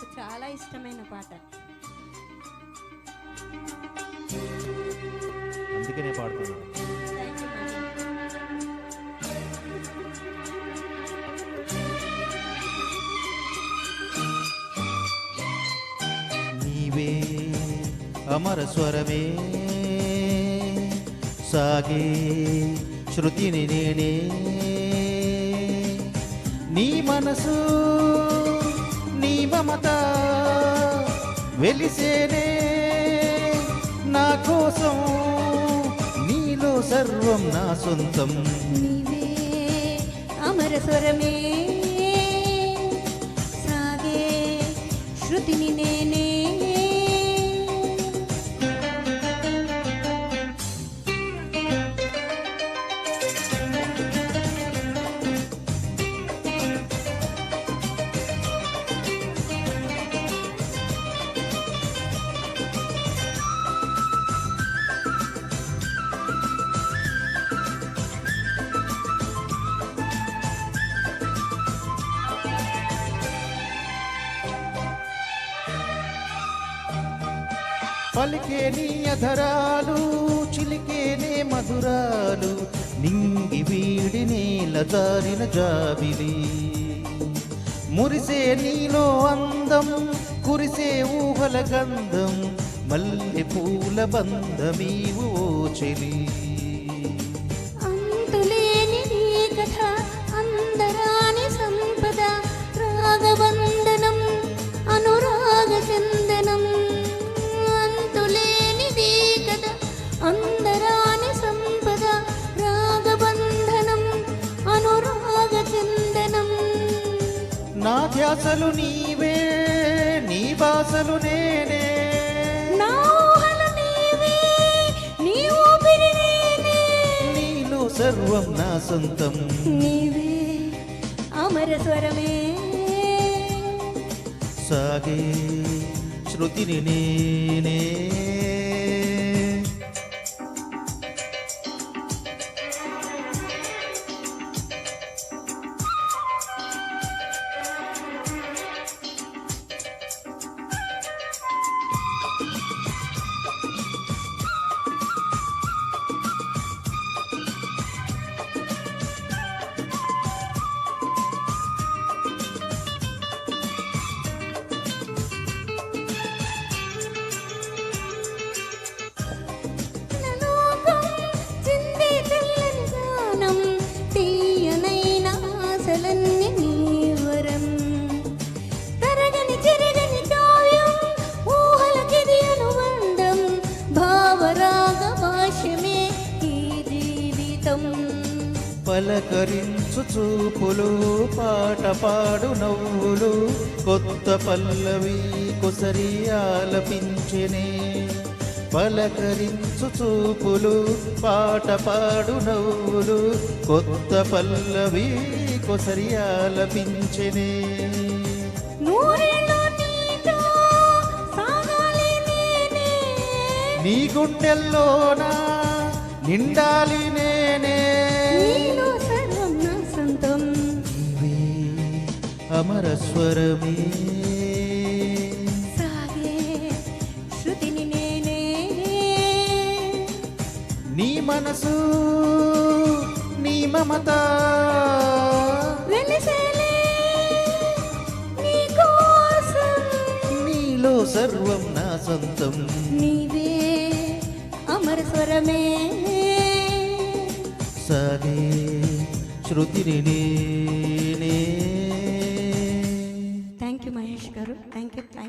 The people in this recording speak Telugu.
నాకు చాలా ఇష్టమైన పాట. అందుకనే పాడుతున్నాను. నీవే అమర స్వరమే సాగే శృతిని నేనే. నీ మనసు వెలిసేనే నా కోసం. నీలో సర్వం నా సొంతం. అమర స్వరమే. సాగే శృతిని నేనే పలికే నీ అధరాలు చిలికేనే మధురాలు నింగి వీడి నేల జారిన జాబిలి. మురిసే నీలో అందం కురిసే ఊహల గంధం మల్లె పూల బంధమీవు ఓ చెలి. అంతులేని కథ అందరాని సంపద రాగబంధనం నా ధ్యాసలు నీవే నీ బాసలు నేనే. నా ఊహలు నీవే నీ ఊపిరి నేనే. నీలో సర్వం నా సొంతం. నీవే అమర స్వరమే. సాగే శృతిని నేనే. పలకరించు చూపులు పాట పాడు నవ్వులు కొత్త పల్లవి కొసరి ఆలపించెనే. పలకరించు చూపులు పాట పాడు నవ్వులు కొత్త పల్లవి కొసరి ఆలపించెనే. నీ గుండెల్లోనా నిండాలి నేనే. అమర స్వరమే. సాగే శృతిని నేనే. నీ మనసు నీ మమత. నీలో సర్వం నా సొంతం. నీవే అమర స్వరమే. సాగే శృతిని నేనే. thank you, thank.